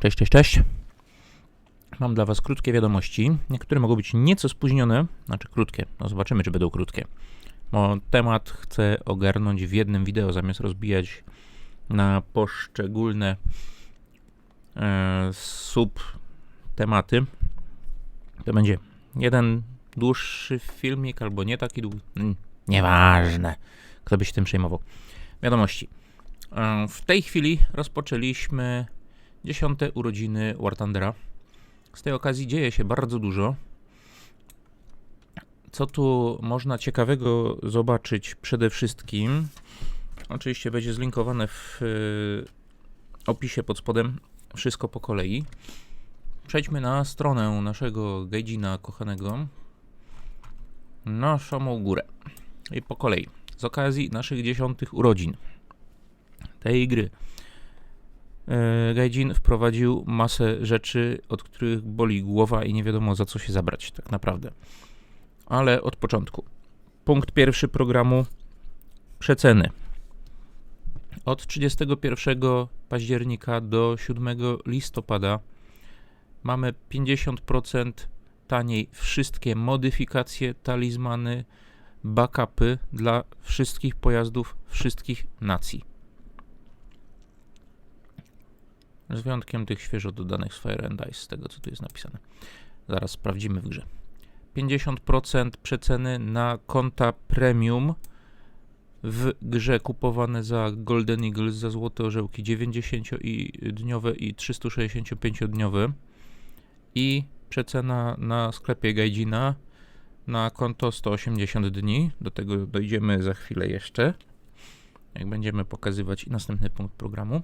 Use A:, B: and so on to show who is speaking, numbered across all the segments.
A: Cześć, cześć, cześć. Mam dla Was krótkie wiadomości. Niektóre mogą być nieco spóźnione, znaczy krótkie. No zobaczymy, czy będą krótkie. Bo temat chcę ogarnąć w jednym wideo, zamiast rozbijać na poszczególne e, sub tematy. To będzie jeden dłuższy filmik, albo nie taki długi. Mm, Nieważne. Kto by się tym przejmował. Wiadomości. E, W tej chwili rozpoczęliśmy dziesiąte urodziny War Thundera. Z tej okazji dzieje się bardzo dużo. Co tu można ciekawego zobaczyć przede wszystkim? Oczywiście będzie zlinkowane w y, opisie pod spodem. Wszystko po kolei. Przejdźmy na stronę naszego Gaijina kochanego. Na samą górę. I po kolei. Z okazji naszych dziesiątych urodzin tej gry. E, Gaijin wprowadził masę rzeczy, od których boli głowa i nie wiadomo za co się zabrać, tak naprawdę. Ale od początku. Punkt pierwszy programu przeceny. Od 31 października do 7 listopada mamy 50% taniej wszystkie modyfikacje, talizmany, backupy dla wszystkich pojazdów wszystkich nacji. Z wyjątkiem tych świeżo dodanych z Fire and Ice, z tego co tu jest napisane. Zaraz sprawdzimy w grze. 50% przeceny na konta premium w grze kupowane za Golden Eagles, za złote orzełki 90-dniowe i 365-dniowe i przecena na sklepie Gaijina na konto 180 dni. Do tego dojdziemy za chwilę jeszcze, jak będziemy pokazywać następny punkt programu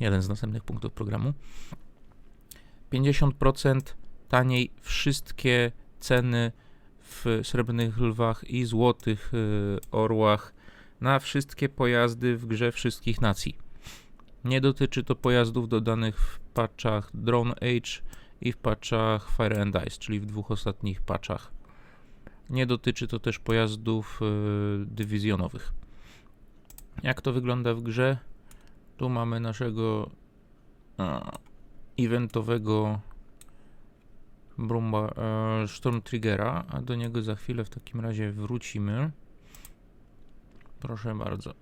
A: jeden z następnych punktów programu. 50% taniej wszystkie ceny w srebrnych lwach i złotych y, orłach na wszystkie pojazdy w grze wszystkich nacji. Nie dotyczy to pojazdów dodanych w patchach Drone Age i w patchach Fire and Ice, czyli w dwóch ostatnich patchach. Nie dotyczy to też pojazdów y, dywizjonowych. Jak to wygląda w grze? Tu mamy naszego a, eventowego Brumba, e, Stormtriggera, a do niego za chwilę w takim razie wrócimy. Proszę bardzo.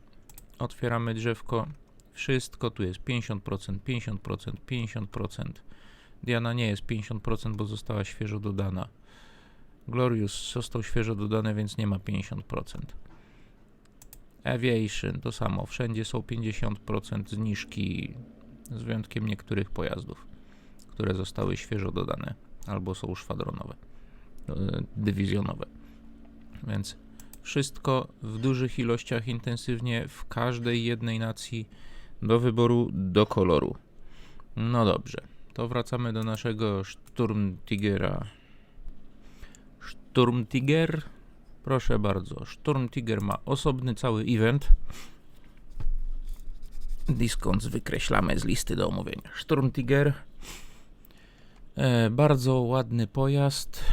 A: Otwieramy drzewko. Wszystko tu jest 50%, 50%, 50%. Diana nie jest 50%, bo została świeżo dodana. Glorious został świeżo dodany, więc nie ma 50%. Aviation to samo, wszędzie są 50% zniżki, z wyjątkiem niektórych pojazdów, które zostały świeżo dodane albo są szwadronowe, e, dywizjonowe. Więc wszystko w dużych ilościach intensywnie w każdej jednej nacji do wyboru, do koloru. No dobrze, to wracamy do naszego Sturmtigera. Sturmtiger Proszę bardzo, Storm Tiger ma osobny cały event. Discounts wykreślamy z listy do omówienia. Storm Tiger. E, bardzo ładny pojazd,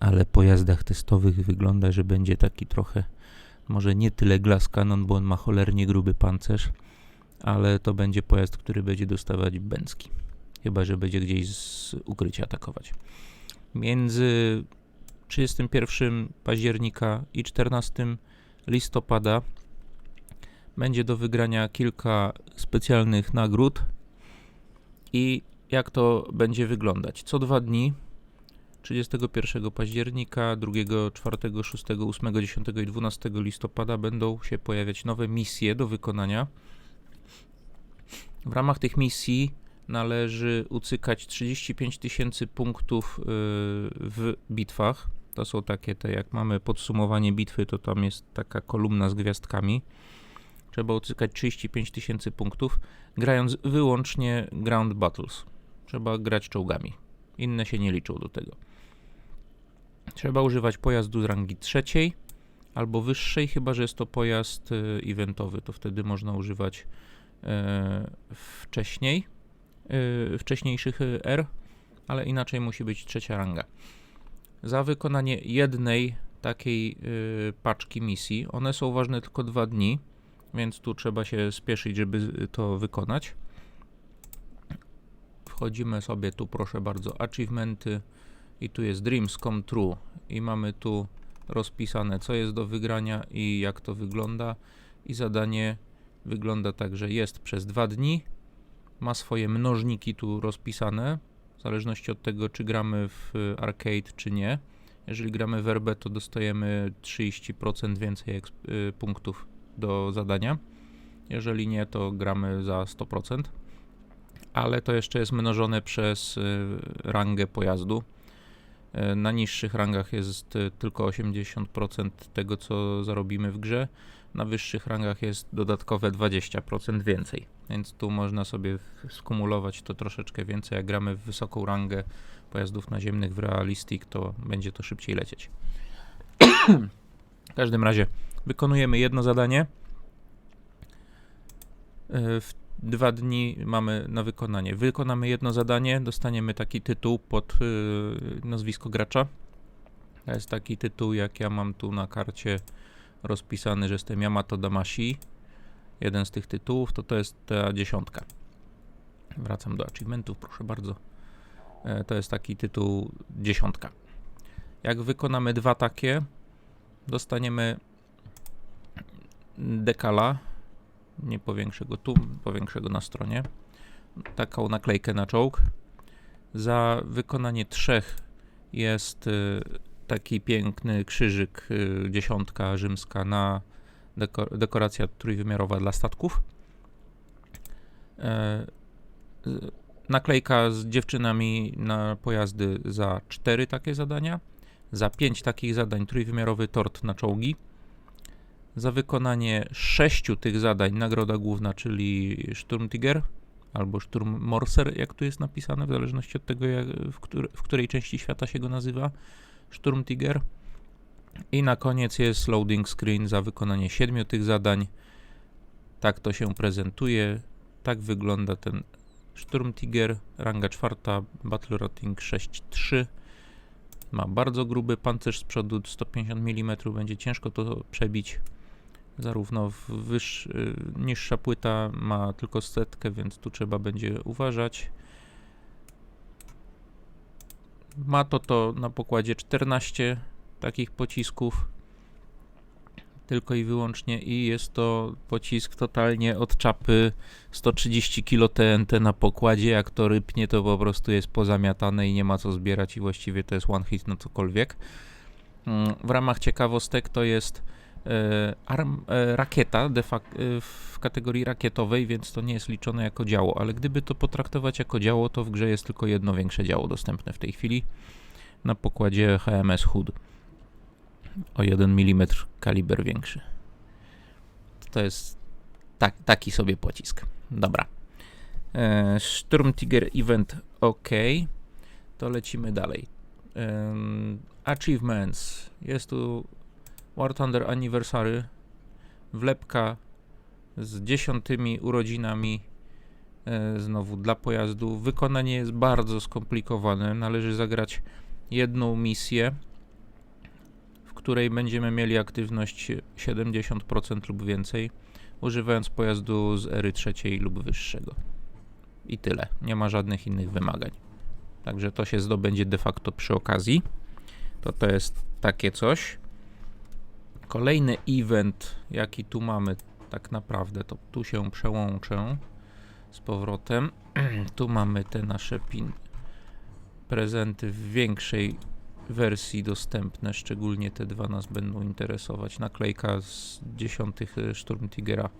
A: ale po jazdach testowych wygląda, że będzie taki trochę, może nie tyle Glass Cannon, bo on ma cholernie gruby pancerz, ale to będzie pojazd, który będzie dostawać bęcki. Chyba, że będzie gdzieś z ukrycia atakować. Między 31 października i 14 listopada będzie do wygrania kilka specjalnych nagród. I jak to będzie wyglądać? Co dwa dni 31 października, 2, 4, 6, 8, 10 i 12 listopada będą się pojawiać nowe misje do wykonania. W ramach tych misji należy ucykać 35 tysięcy punktów yy, w bitwach. To są takie, te jak mamy podsumowanie bitwy, to tam jest taka kolumna z gwiazdkami. Trzeba ucykać 35 tysięcy punktów, grając wyłącznie ground battles. Trzeba grać czołgami. Inne się nie liczą do tego. Trzeba używać pojazdu z rangi trzeciej albo wyższej, chyba że jest to pojazd y, eventowy, to wtedy można używać y, wcześniej, y, wcześniejszych R, ale inaczej musi być trzecia ranga za wykonanie jednej takiej y, paczki misji. One są ważne tylko dwa dni, więc tu trzeba się spieszyć, żeby to wykonać. Wchodzimy sobie tu, proszę bardzo, achievementy i tu jest Dreams Come True i mamy tu rozpisane, co jest do wygrania i jak to wygląda. I zadanie wygląda tak, że jest przez dwa dni, ma swoje mnożniki tu rozpisane, w zależności od tego, czy gramy w arcade, czy nie. Jeżeli gramy w RB, to dostajemy 30% więcej y, punktów do zadania. Jeżeli nie, to gramy za 100%. Ale to jeszcze jest mnożone przez y, rangę pojazdu. Y, Na niższych rangach jest tylko 80% tego, co zarobimy w grze. Na wyższych rangach jest dodatkowe 20% więcej. Więc tu można sobie skumulować to troszeczkę więcej. Jak gramy w wysoką rangę pojazdów naziemnych w Realistic, to będzie to szybciej lecieć. w każdym razie wykonujemy jedno zadanie. Y, W dwa dni mamy na wykonanie. Wykonamy jedno zadanie, dostaniemy taki tytuł pod y, nazwisko gracza. To jest taki tytuł, jak ja mam tu na karcie rozpisany, że jestem Yamato Damashi. Jeden z tych tytułów, to to jest ta dziesiątka. Wracam do achievementów, proszę bardzo. E, To jest taki tytuł dziesiątka. Jak wykonamy dwa takie, dostaniemy dekala. Nie powiększę go tu, powiększę go na stronie. Taką naklejkę na czołg. Za wykonanie trzech jest y, taki piękny krzyżyk, y, dziesiątka rzymska na deko- dekoracja trójwymiarowa dla statków. E, naklejka z dziewczynami na pojazdy za cztery takie zadania. Za pięć takich zadań trójwymiarowy tort na czołgi. Za wykonanie sześciu tych zadań nagroda główna, czyli Sturmtiger albo Sturmmorser, jak tu jest napisane, w zależności od tego, jak, w, któr- w której części świata się go nazywa. Sturmtiger. I na koniec jest loading screen za wykonanie siedmiu tych zadań. Tak to się prezentuje. Tak wygląda ten Sturmtiger. Ranga czwarta, Battle Rating 6.3. Ma bardzo gruby pancerz z przodu, 150 mm. Będzie ciężko to przebić. Zarówno w wyższ, y, niższa płyta ma tylko setkę, więc tu trzeba będzie uważać. Ma to to na pokładzie 14 takich pocisków. Tylko i wyłącznie i jest to pocisk totalnie od czapy. 130 kg TNT na pokładzie, jak to rypnie to po prostu jest pozamiatane i nie ma co zbierać i właściwie to jest one hit na cokolwiek. Mm, W ramach ciekawostek to jest arm, e, rakieta de fac- e, w kategorii rakietowej, więc to nie jest liczone jako działo, ale gdyby to potraktować jako działo, to w grze jest tylko jedno większe działo dostępne w tej chwili na pokładzie HMS Hood o 1 mm kaliber większy. To jest tak, taki sobie pocisk. Dobra. E, Sturm Tiger Event OK. To lecimy dalej. Em, achievements. Jest tu War Thunder Anniversary. Wlepka z dziesiątymi urodzinami. E, znowu dla pojazdu. Wykonanie jest bardzo skomplikowane. Należy zagrać jedną misję w której będziemy mieli aktywność 70% lub więcej, używając pojazdu z ery trzeciej lub wyższego. I tyle. Nie ma żadnych innych wymagań. Także to się zdobędzie de facto przy okazji. To to jest takie coś. Kolejny event, jaki tu mamy, tak naprawdę, to tu się przełączę z powrotem. tu mamy te nasze pin prezenty w większej wersji dostępne, szczególnie te dwa nas będą interesować. Naklejka z dziesiątych e, Sturmtigera,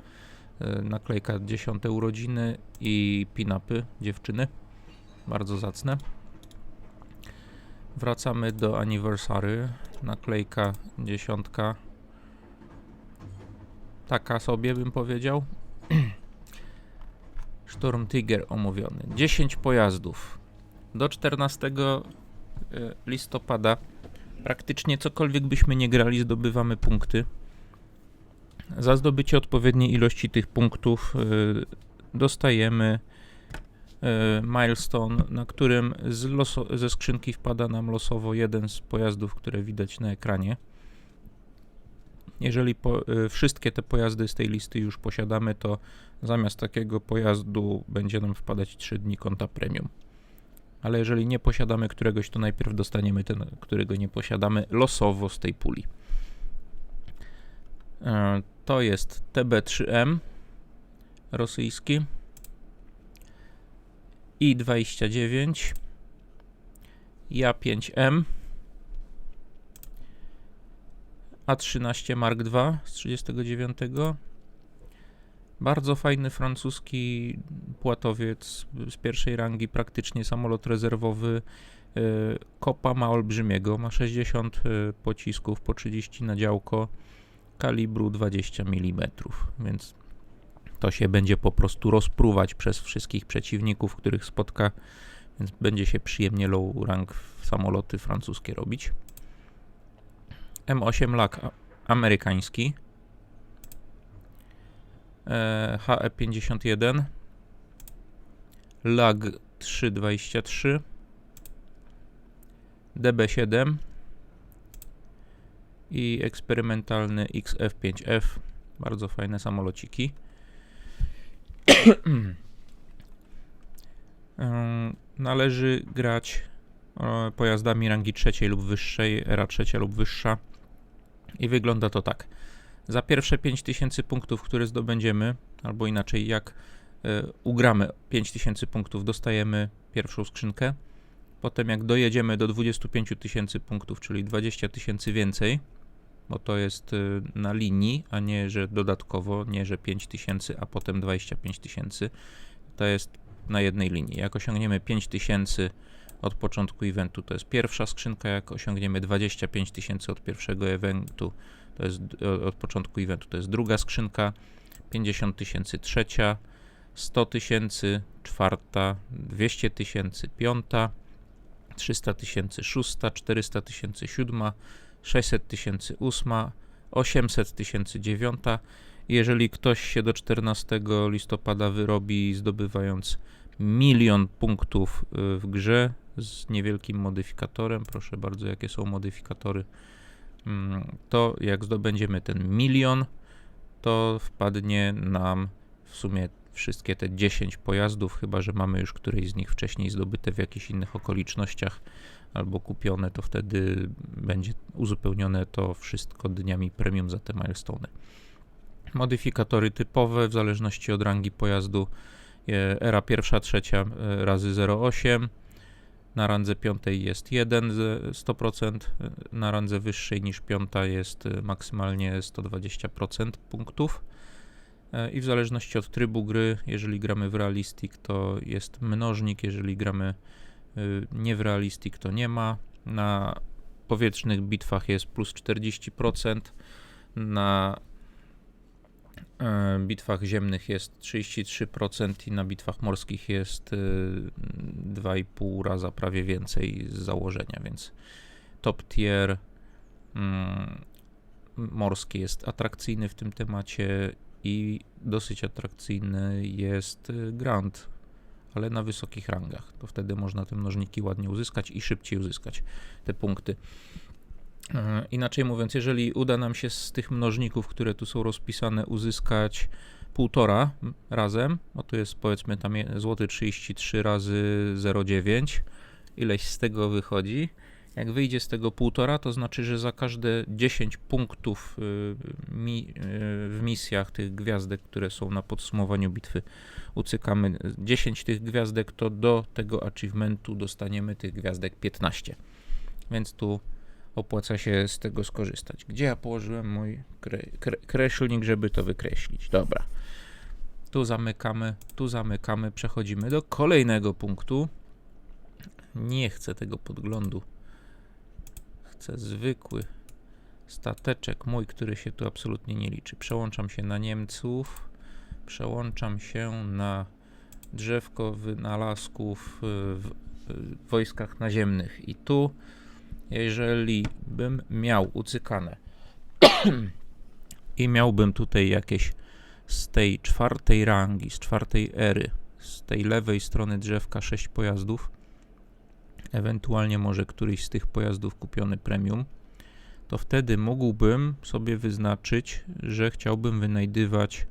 A: e, naklejka dziesiąte urodziny i pin-upy dziewczyny, bardzo zacne. Wracamy do anniversary, naklejka dziesiątka, taka sobie bym powiedział. Storm Tiger omówiony. 10 pojazdów. Do 14 e, listopada praktycznie cokolwiek byśmy nie grali, zdobywamy punkty. Za zdobycie odpowiedniej ilości tych punktów e, dostajemy e, milestone, na którym ze skrzynki wpada nam losowo jeden z pojazdów, które widać na ekranie. Jeżeli po, e, wszystkie te pojazdy z tej listy już posiadamy, to zamiast takiego pojazdu będzie nam wpadać 3 dni konta premium. ale jeżeli nie posiadamy któregoś, to najpierw dostaniemy ten, którego nie posiadamy losowo z tej puli. E, To jest TB3M rosyjski I29 Ja5M A13 Mark II z 39 bardzo fajny francuski płatowiec z pierwszej rangi, praktycznie samolot rezerwowy. E, Kopa ma olbrzymiego, ma 60 e, pocisków po 30 na działko, kalibru 20 mm, więc to się będzie po prostu rozpruwać przez wszystkich przeciwników, których spotka, więc będzie się przyjemnie low rank samoloty francuskie robić. M8 lak amerykański. E, HE51 LAG 323 DB7 i eksperymentalny XF5F bardzo fajne samolociki. Em, należy grać e, pojazdami rangi trzeciej lub wyższej, era trzecia lub wyższa i wygląda to tak za pierwsze 5000 punktów, które zdobędziemy, albo inaczej, jak e, ugramy 5000 punktów, dostajemy pierwszą skrzynkę. Potem, jak dojedziemy do 25 tysięcy punktów, czyli 20 tysięcy więcej, bo to jest e, na linii, a nie, że dodatkowo, nie, że 5 tysięcy, a potem 25 tysięcy. To jest na jednej linii. Jak osiągniemy 5 tysięcy od początku eventu, to jest pierwsza skrzynka. Jak osiągniemy 25 tysięcy od pierwszego eventu, to jest od początku eventu, to jest druga skrzynka, 50 tysięcy trzecia, 100 tysięcy czwarta, 200 tysięcy piąta, 300 tysięcy szósta, 400 tysięcy siódma, 600 tysięcy ósma, 800 tysięcy dziewiąta. Jeżeli ktoś się do 14 listopada wyrobi zdobywając milion punktów y, w grze z niewielkim modyfikatorem, proszę bardzo, jakie są modyfikatory Mm, to jak zdobędziemy ten milion, to wpadnie nam w sumie wszystkie te 10 pojazdów, chyba że mamy już któreś z nich wcześniej zdobyte w jakichś innych okolicznościach albo kupione, to wtedy będzie uzupełnione to wszystko dniami premium za te milestone. Modyfikatory typowe w zależności od rangi pojazdu. e, Era pierwsza, trzecia e, razy 0,8 na randze piątej jest 1 z 100%, na randze wyższej niż piąta jest y, maksymalnie 120% punktów. E, I w zależności od trybu gry, jeżeli gramy w realistic, to jest mnożnik, jeżeli gramy y, nie w realistic, to nie ma. Na powietrznych bitwach jest plus 40%, na bitwach ziemnych jest 33% i na bitwach morskich jest y, 2,5 raza prawie więcej z założenia, więc top tier mm, morski jest atrakcyjny w tym temacie i dosyć atrakcyjny jest y, Grand, ale na wysokich rangach. To wtedy można te mnożniki ładnie uzyskać i szybciej uzyskać te punkty. E, Inaczej mówiąc, jeżeli uda nam się z tych mnożników, które tu są rozpisane, uzyskać półtora razem, bo tu jest powiedzmy tam złoty 33 razy 0,9, ileś z tego wychodzi. Jak wyjdzie z tego półtora, to znaczy, że za każde 10 punktów y, y, w misjach tych gwiazdek, które są na podsumowaniu bitwy, ucykamy 10 tych gwiazdek, to do tego achievementu dostaniemy tych gwiazdek 15. Więc tu opłaca się z tego skorzystać. Gdzie ja położyłem mój kre, kre, kreślnik, żeby to wykreślić? Dobra. Tu zamykamy, tu zamykamy, przechodzimy do kolejnego punktu. Nie chcę tego podglądu. Chcę zwykły stateczek mój, który się tu absolutnie nie liczy. Przełączam się na Niemców, przełączam się na drzewko wynalazków y, w y, wojskach naziemnych i tu jeżeli bym miał ucykane i miałbym tutaj jakieś z tej czwartej rangi, z czwartej ery, z tej lewej strony drzewka 6 pojazdów, ewentualnie może któryś z tych pojazdów kupiony premium, to wtedy mógłbym sobie wyznaczyć, że chciałbym wynajdywać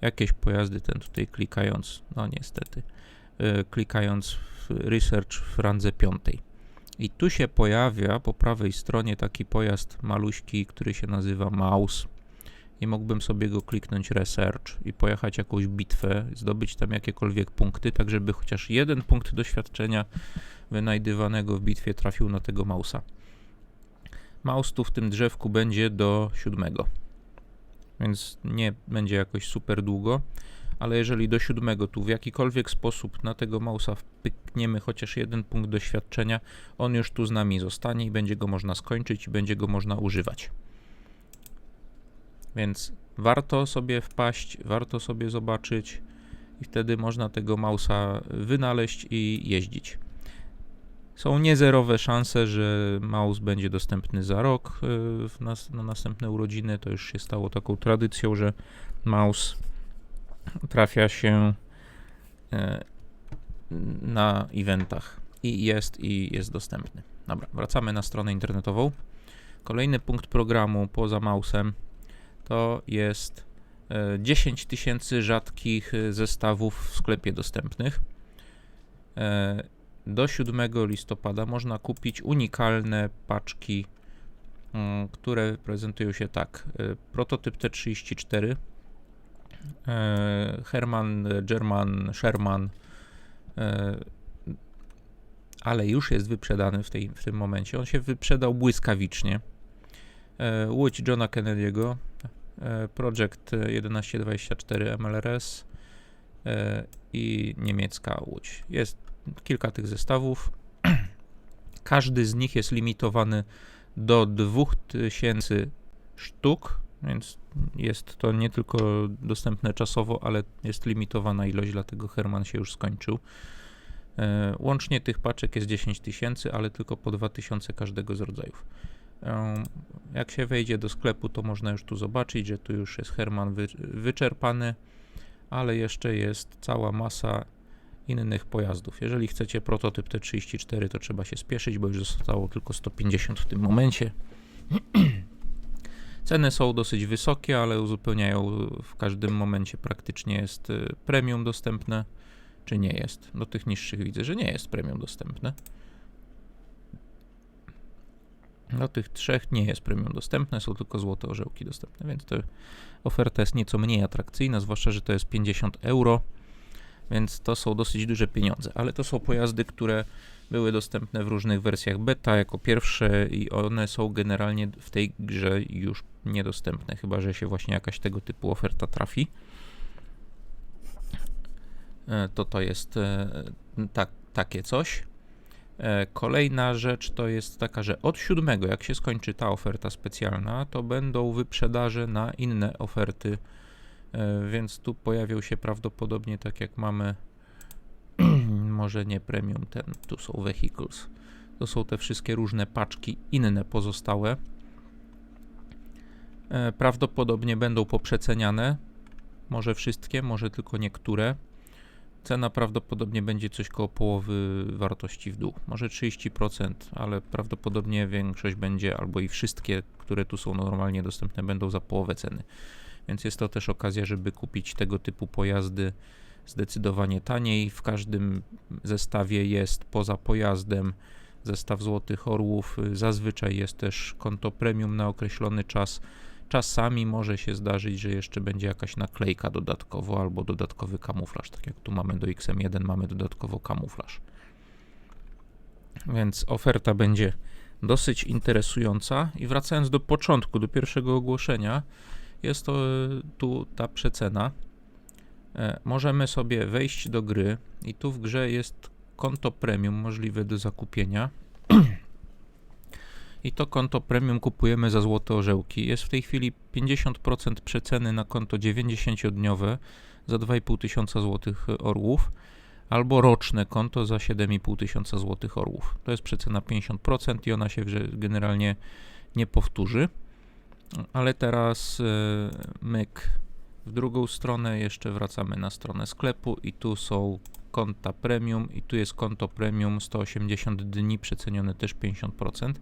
A: jakieś pojazdy, ten tutaj klikając, no niestety, e, klikając w Research w randze piątej. I tu się pojawia po prawej stronie taki pojazd maluśki, który się nazywa Mouse. I mógłbym sobie go kliknąć Research i pojechać jakąś bitwę, zdobyć tam jakiekolwiek punkty, tak żeby chociaż jeden punkt doświadczenia wynajdywanego w bitwie trafił na tego Mausa. Maus tu w tym drzewku będzie do siódmego, więc nie będzie jakoś super długo, ale jeżeli do siódmego tu w jakikolwiek sposób na tego Mausa wpykniemy chociaż jeden punkt doświadczenia, on już tu z nami zostanie i będzie go można skończyć i będzie go można używać. Więc warto sobie wpaść, warto sobie zobaczyć i wtedy można tego Mausa wynaleźć i jeździć. Są niezerowe szanse, że mouse będzie dostępny za rok y, nas, na następne urodziny. To już się stało taką tradycją, że mouse trafia się e, na eventach i jest i jest dostępny. Dobra, wracamy na stronę internetową. Kolejny punkt programu poza mouse'em to jest 10 e, tysięcy rzadkich zestawów w sklepie dostępnych. E, do 7 listopada można kupić unikalne paczki, mm, które prezentują się tak. Prototyp T34, e, Herman, German, Sherman, e, ale już jest wyprzedany w, tej, w tym momencie. On się wyprzedał błyskawicznie. Łódź Johna Kennedy'ego, Project 1124 MLRS i niemiecka łódź. Jest kilka tych zestawów. Każdy z nich jest limitowany do 2000 sztuk, więc jest to nie tylko dostępne czasowo, ale jest limitowana ilość, dlatego Herman się już skończył. E, łącznie tych paczek jest 10 tysięcy, ale tylko po 2000 każdego z rodzajów. E, jak się wejdzie do sklepu, to można już tu zobaczyć, że tu już jest Herman wy, wyczerpany, ale jeszcze jest cała masa innych pojazdów. Jeżeli chcecie prototyp T34, to trzeba się spieszyć, bo już zostało tylko 150 w tym momencie. Ceny są dosyć wysokie, ale uzupełniają w każdym momencie praktycznie jest y, premium dostępne, czy nie jest. Do tych niższych widzę, że nie jest premium dostępne. Do tych trzech nie jest premium dostępne, są tylko złote orzełki dostępne, więc to oferta jest nieco mniej atrakcyjna, zwłaszcza, że to jest 50 euro więc to są dosyć duże pieniądze, ale to są pojazdy, które były dostępne w różnych wersjach beta jako pierwsze i one są generalnie w tej grze już niedostępne, chyba że się właśnie jakaś tego typu oferta trafi. E, to to jest e, tak, takie coś. E, kolejna rzecz to jest taka, że od 7, jak się skończy ta oferta specjalna, to będą wyprzedaże na inne oferty więc tu pojawią się prawdopodobnie tak jak mamy może nie premium ten, tu są vehicles. To są te wszystkie różne paczki inne pozostałe. E, prawdopodobnie będą poprzeceniane. Może wszystkie, może tylko niektóre. Cena prawdopodobnie będzie coś koło połowy wartości w dół. Może 30%, ale prawdopodobnie większość będzie, albo i wszystkie, które tu są normalnie dostępne, będą za połowę ceny więc jest to też okazja, żeby kupić tego typu pojazdy zdecydowanie taniej. W każdym zestawie jest poza pojazdem zestaw Złotych Orłów, zazwyczaj jest też konto premium na określony czas. Czasami może się zdarzyć, że jeszcze będzie jakaś naklejka dodatkowo albo dodatkowy kamuflaż, tak jak tu mamy do XM1, mamy dodatkowo kamuflaż. Więc oferta będzie dosyć interesująca. I wracając do początku, do pierwszego ogłoszenia, jest to e, tu ta przecena. E, możemy sobie wejść do gry i tu w grze jest konto premium możliwe do zakupienia. I to konto premium kupujemy za złote orzełki. Jest w tej chwili 50% przeceny na konto 90-dniowe za 2,5 tysiąca złotych orłów albo roczne konto za 7,5 tysiąca złotych orłów. To jest przecena 50% i ona się generalnie nie powtórzy. Ale teraz y, myk w drugą stronę, jeszcze wracamy na stronę sklepu i tu są konta premium i tu jest konto premium 180 dni przecenione też 50%.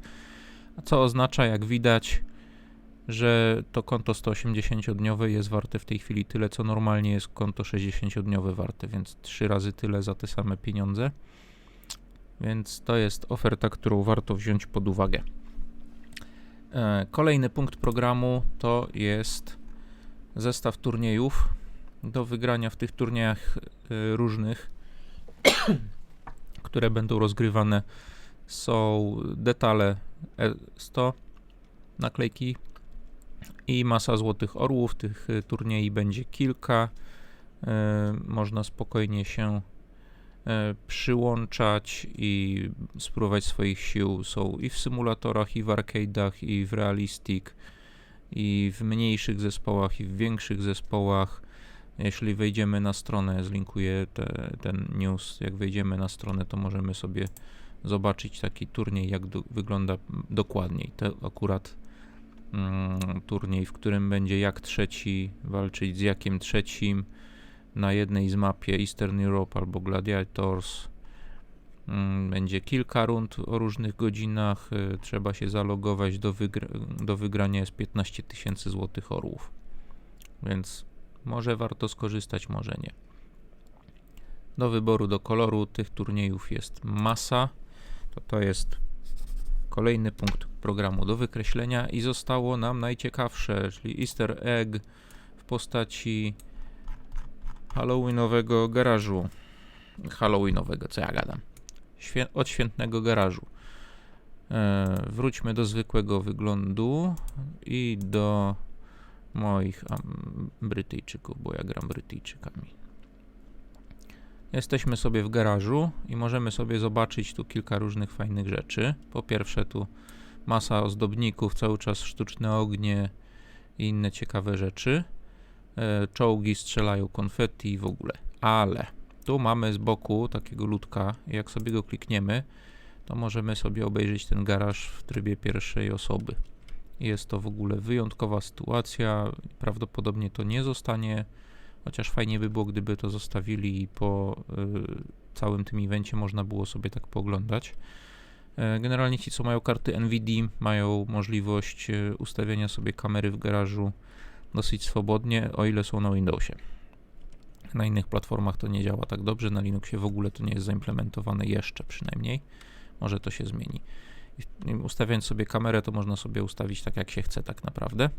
A: A co oznacza, jak widać, że to konto 180-dniowe jest warte w tej chwili tyle, co normalnie jest konto 60-dniowe warte, więc trzy razy tyle za te same pieniądze. Więc to jest oferta, którą warto wziąć pod uwagę. E, kolejny punkt programu to jest zestaw turniejów do wygrania w tych turniejach e, różnych, które będą rozgrywane. Są detale 100, e naklejki i masa złotych orłów. Tych turniej będzie kilka. Można spokojnie się przyłączać i spróbować swoich sił. Są i w symulatorach, i w arcade'ach, i w realistic, i w mniejszych zespołach, i w większych zespołach. Jeśli wejdziemy na stronę, zlinkuję te, ten news. Jak wejdziemy na stronę, to możemy sobie zobaczyć taki turniej, jak do, wygląda dokładniej. To akurat mm, turniej, w którym będzie jak trzeci walczyć z jakim trzecim na jednej z mapie Eastern Europe albo Gladiators będzie kilka rund o różnych godzinach. Y, trzeba się zalogować do, do wygrania jest 15 tysięcy złotych orłów. Więc może warto skorzystać, może nie. Do wyboru, do koloru tych turniejów jest masa. To to jest kolejny punkt programu do wykreślenia i zostało nam najciekawsze, czyli Easter egg w postaci Halloweenowego garażu. Halloweenowego, co ja gadam. Świę od świętnego garażu. E, wróćmy do zwykłego wyglądu i do moich um, Brytyjczyków, bo ja gram Brytyjczykami. Jesteśmy sobie w garażu i możemy sobie zobaczyć tu kilka różnych fajnych rzeczy. Po pierwsze tu masa ozdobników, cały czas sztuczne ognie i inne ciekawe rzeczy. E, czołgi strzelają konfetti w ogóle. Ale tu mamy z boku takiego ludka. Jak sobie go klikniemy, to możemy sobie obejrzeć ten garaż w trybie pierwszej osoby. Jest to w ogóle wyjątkowa sytuacja. Prawdopodobnie to nie zostanie, chociaż fajnie by było, gdyby to zostawili i po y, całym tym evencie można było sobie tak poglądać. E, generalnie ci, co mają karty NVIDIA, mają możliwość ustawienia sobie kamery w garażu dosyć swobodnie, o ile są na Windowsie. Na innych platformach to nie działa tak dobrze, na Linuxie w ogóle to nie jest zaimplementowane jeszcze przynajmniej. Może to się zmieni. Ustawiając sobie kamerę, to można sobie ustawić tak jak się chce tak naprawdę,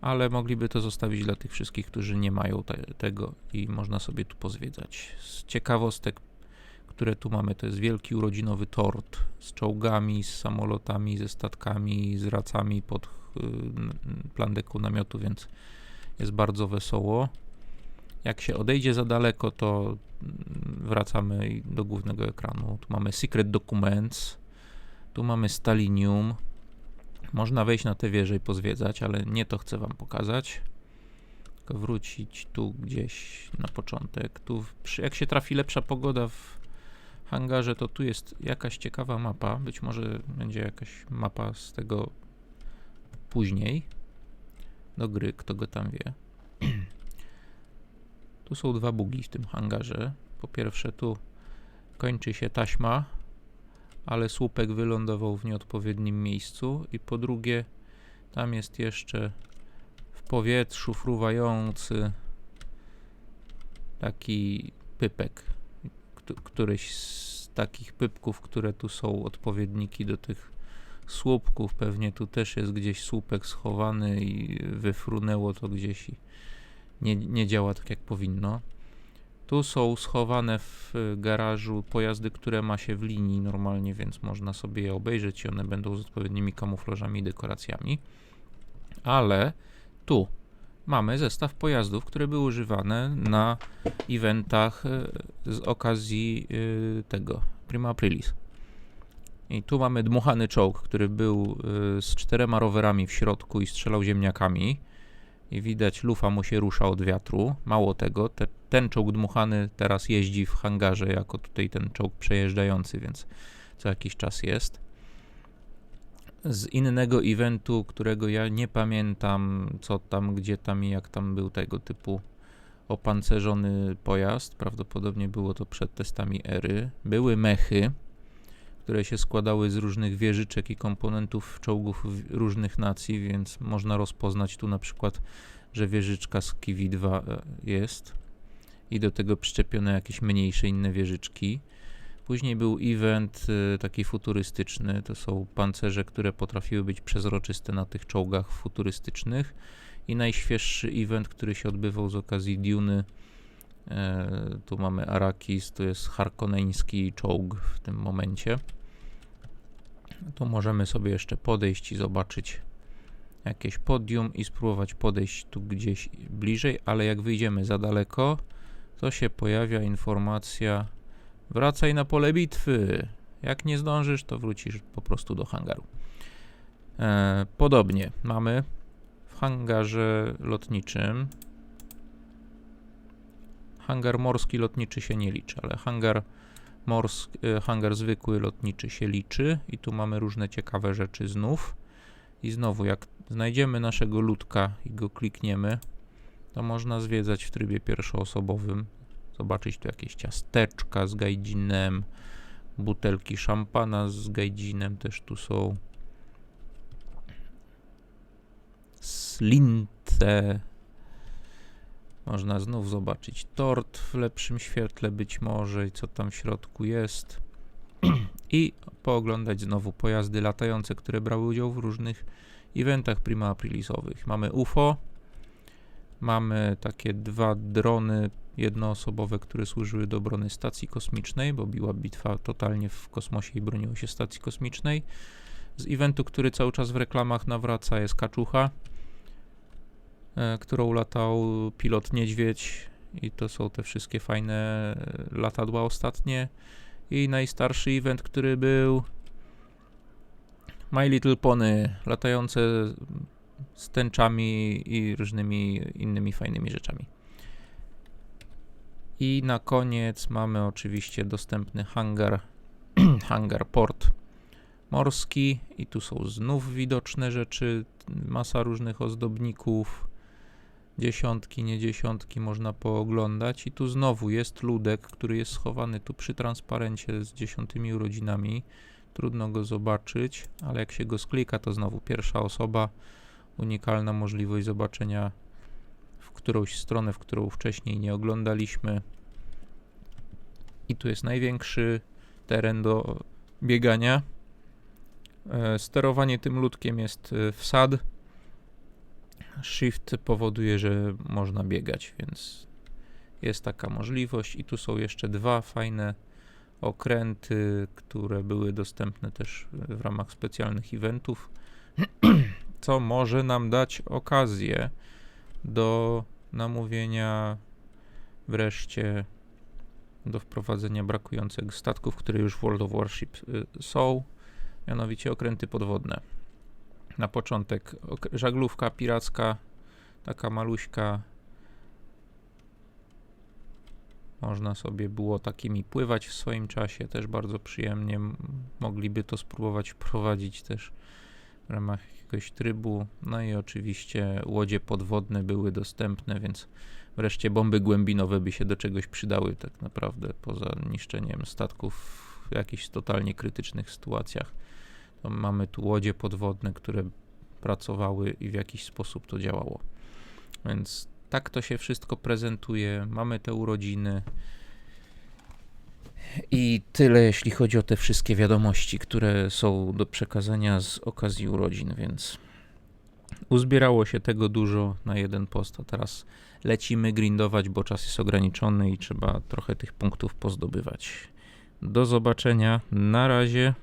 A: ale mogliby to zostawić dla tych wszystkich, którzy nie mają te, tego i można sobie tu pozwiedzać. Z ciekawostek, które tu mamy, to jest wielki urodzinowy tort z czołgami, z samolotami, ze statkami, z racami pod Y, plan deku namiotu, więc jest bardzo wesoło. Jak się odejdzie za daleko, to mm, wracamy do głównego ekranu. Tu mamy Secret Documents, tu mamy Stalinium. Można wejść na tę wieżę i pozwiedzać, ale nie to chcę Wam pokazać. Tylko wrócić tu gdzieś na początek. Tu, jak się trafi lepsza pogoda w hangarze, to tu jest jakaś ciekawa mapa. Być może będzie jakaś mapa z tego później do gry, kto go tam wie. tu są dwa bugi w tym hangarze. Po pierwsze, tu kończy się taśma, ale słupek wylądował w nieodpowiednim miejscu. I po drugie, tam jest jeszcze w powietrzu fruwający taki pypek. Któryś z takich pypków, które tu są odpowiedniki do tych słupków. Pewnie tu też jest gdzieś słupek schowany i wyfrunęło to gdzieś i nie, nie działa tak jak powinno. Tu są schowane w garażu pojazdy, które ma się w linii normalnie, więc można sobie je obejrzeć i one będą z odpowiednimi kamuflażami i dekoracjami. Ale tu mamy zestaw pojazdów, które były używane na eventach e, z okazji e, tego Prima Aprilis. I tu mamy dmuchany czołg, który był y, z czterema rowerami w środku i strzelał ziemniakami. I widać, lufa mu się rusza od wiatru. Mało tego, te, ten czołg dmuchany teraz jeździ w hangarze jako tutaj ten czołg przejeżdżający, więc co jakiś czas jest. Z innego eventu, którego ja nie pamiętam, co tam, gdzie tam i jak tam był tego typu opancerzony pojazd. Prawdopodobnie było to przed testami ery. Były mechy które się składały z różnych wieżyczek i komponentów czołgów różnych nacji, więc można rozpoznać tu na przykład, że wieżyczka z Kiwi 2 e, jest i do tego przyczepione jakieś mniejsze inne wieżyczki. Później był event y, taki futurystyczny, to są pancerze, które potrafiły być przezroczyste na tych czołgach futurystycznych i najświeższy event, który się odbywał z okazji Duny, e, tu mamy Arakis, to jest harkoneński czołg w tym momencie. Tu możemy sobie jeszcze podejść i zobaczyć jakieś podium i spróbować podejść tu gdzieś bliżej, ale jak wyjdziemy za daleko, to się pojawia informacja wracaj na pole bitwy. Jak nie zdążysz, to wrócisz po prostu do hangaru. E, podobnie mamy w hangarze lotniczym hangar morski lotniczy się nie liczy, ale hangar morski, hangar zwykły lotniczy się liczy i tu mamy różne ciekawe rzeczy znów. I znowu, jak znajdziemy naszego ludka i go klikniemy, to można zwiedzać w trybie pierwszoosobowym. Zobaczyć tu jakieś ciasteczka z gajdzinem, butelki szampana z gajdzinem też tu są. Slinte. Można znów zobaczyć tort w lepszym świetle być może i co tam w środku jest. I pooglądać znowu pojazdy latające, które brały udział w różnych eventach prima aprilisowych. Mamy UFO, mamy takie dwa drony jednoosobowe, które służyły do obrony stacji kosmicznej, bo biła bitwa totalnie w kosmosie i broniło się stacji kosmicznej. Z eventu, który cały czas w reklamach nawraca, jest kaczucha, którą latał pilot niedźwiedź i to są te wszystkie fajne e, latadła ostatnie. I najstarszy event, który był My Little Pony, latające z tęczami i różnymi innymi fajnymi rzeczami. I na koniec mamy oczywiście dostępny hangar, hangar port morski i tu są znów widoczne rzeczy, masa różnych ozdobników, dziesiątki, nie dziesiątki można pooglądać i tu znowu jest ludek, który jest schowany tu przy transparencie z dziesiątymi urodzinami. Trudno go zobaczyć, ale jak się go sklika, to znowu pierwsza osoba, unikalna możliwość zobaczenia w którąś stronę, w którą wcześniej nie oglądaliśmy. I tu jest największy teren do biegania. E, Sterowanie tym ludkiem jest e, wsad. Shift powoduje, że można biegać, więc jest taka możliwość. I tu są jeszcze dwa fajne okręty, które były dostępne też w ramach specjalnych eventów, co może nam dać okazję do namówienia wreszcie do wprowadzenia brakujących statków, które już w World of Warship y, są, mianowicie okręty podwodne. Na początek żaglówka piracka, taka maluśka. Można sobie było takimi pływać w swoim czasie, też bardzo przyjemnie. Mogliby to spróbować wprowadzić też w ramach jakiegoś trybu. No i oczywiście łodzie podwodne były dostępne, więc wreszcie bomby głębinowe by się do czegoś przydały tak naprawdę poza niszczeniem statków w jakichś totalnie krytycznych sytuacjach. Mamy tu łodzie podwodne, które pracowały i w jakiś sposób to działało. Więc tak to się wszystko prezentuje. Mamy te urodziny. I tyle, jeśli chodzi o te wszystkie wiadomości, które są do przekazania z okazji urodzin, więc uzbierało się tego dużo na jeden post, a teraz lecimy grindować, bo czas jest ograniczony i trzeba trochę tych punktów pozdobywać. Do zobaczenia. Na razie.